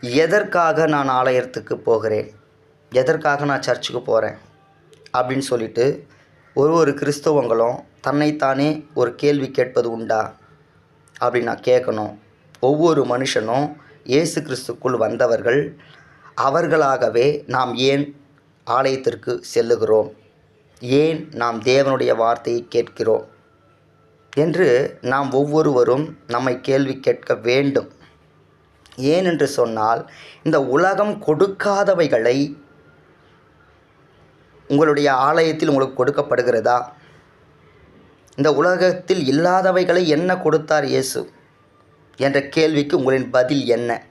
எதற்காக நான் ஆலயத்துக்கு போகிறேன்? எதற்காக நான் சர்ச்சுக்கு போகிறேன் அப்படின்னு சொல்லிட்டு ஒரு ஒரு கிறிஸ்தவங்களும் தன்னைத்தானே ஒரு கேள்வி கேட்பது உண்டா? அப்படின்னு நான் கேட்கணும். ஒவ்வொரு மனுஷனும் இயேசு கிறிஸ்துக்குள் வந்தவர்கள் அவர்களாகவே நாம் ஏன் ஆலயத்திற்கு செல்லுகிறோம்? ஏன் நாம் தேவனுடைய வார்த்தையை கேட்கிறோம்? என்று நாம் ஒவ்வொருவரும் நம்மை கேள்வி கேட்க வேண்டும். ஏனென்று சொன்னால் இந்த உலகம் கொடுக்காதவைகளை உங்களுடைய ஆலயத்தில் உங்களுக்கு கொடுக்கப்படுகிறதா? இந்த உலகத்தில் இல்லாதவைகளை என்ன கொடுத்தார் இயேசு? என்ற கேள்விக்கு உங்களின் பதில் என்ன?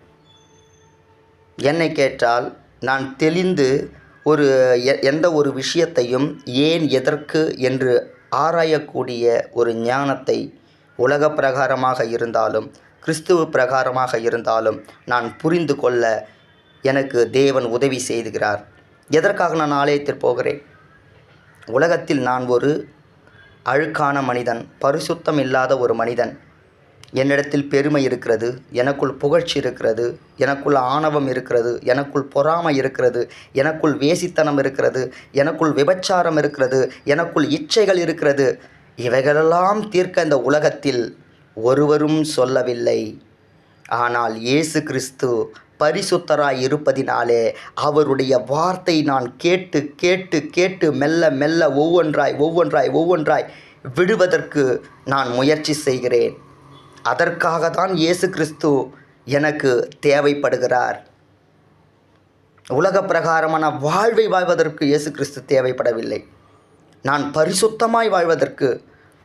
என்னை கேட்டால் நான் தெளிந்து ஒரு எ- எந்த ஒரு விஷயத்தையும் ஏன் எதற்கு என்று ஆராயக்கூடிய ஒரு ஞானத்தை உலக பிரகாரமாக இருந்தாலும் கிறிஸ்துவ பிரகாரமாக இருந்தாலும் நான் புரிந்து கொள்ள எனக்கு தேவன் உதவி செய்துகிறார். எதற்காக நான் ஆலயத்தில் போகிறேன்? உலகத்தில் நான் ஒரு அழுக்கான மனிதன் பரிசுத்தம் இல்லாத ஒரு மனிதன். என்னிடத்தில் பெருமை இருக்கிறது எனக்குள் புகழ்ச்சி இருக்கிறது எனக்குள் ஆணவம் இருக்கிறது எனக்குள் பொறாமை இருக்கிறது எனக்குள் வேசித்தனம் இருக்கிறது எனக்குள் விபச்சாரம் இருக்கிறது எனக்குள் இச்சைகள் இருக்கிறது. இவைகளெல்லாம் தீர்க்க இந்த உலகத்தில் ஒருவரும் சொல்லவில்லை. ஆனால் இயேசு கிறிஸ்து பரிசுத்தராய் இருப்பதினாலே அவருடைய வார்த்தை நான் கேட்டு கேட்டு கேட்டு மெல்ல மெல்ல ஒவ்வொன்றாய் ஒவ்வொன்றாய் ஒவ்வொன்றாய் விடுவதற்கு நான் முயற்சி செய்கிறேன். அதற்காக தான் இயேசு கிறிஸ்து எனக்கு தேவைப்படுகிறார். உலக பிரகாரமான வாழ்வை வாழ்வதற்கு இயேசு கிறிஸ்து தேவைப்படவில்லை. நான் பரிசுத்தமாய் வாழ்வதற்கு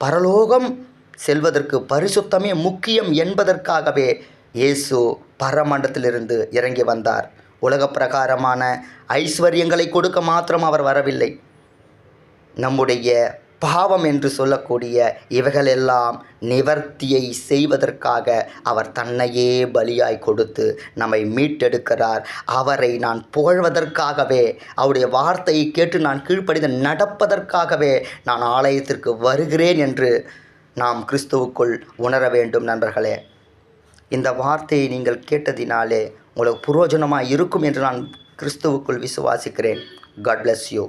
பரலோகம் செல்வதற்கு பரிசுத்தமே முக்கியம் என்பதற்காகவே இயேசு பரமண்டத்திலிருந்து இறங்கி வந்தார். உலக பிரகாரமான ஐஸ்வர்யங்களை கொடுக்க மாத்திரம் அவர் வரவில்லை. நம்முடைய பாவம் என்று சொல்லக்கூடிய இவைகளெல்லாம் நிவர்த்தியை செய்வதற்காக அவர் தன்னையே பலியாய் கொடுத்து நம்மை மீட்டெடுக்கிறார். அவரை நான் புகழ்வதற்காகவே அவருடைய வார்த்தையை கேட்டு நான் கீழ்ப்படிந்து நடப்பதற்காகவே நான் ஆலயத்திற்கு வருகிறேன் என்று நாம் கிறிஸ்துவுக்குள் உணர வேண்டும் நண்பர்களே. இந்த வார்த்தையை நீங்கள் கேட்டதினாலே உங்களுக்கு புரோஜனமாக இருக்கும் என்று நான் கிறிஸ்துவுக்குள் விசுவாசிக்கிறேன். God bless you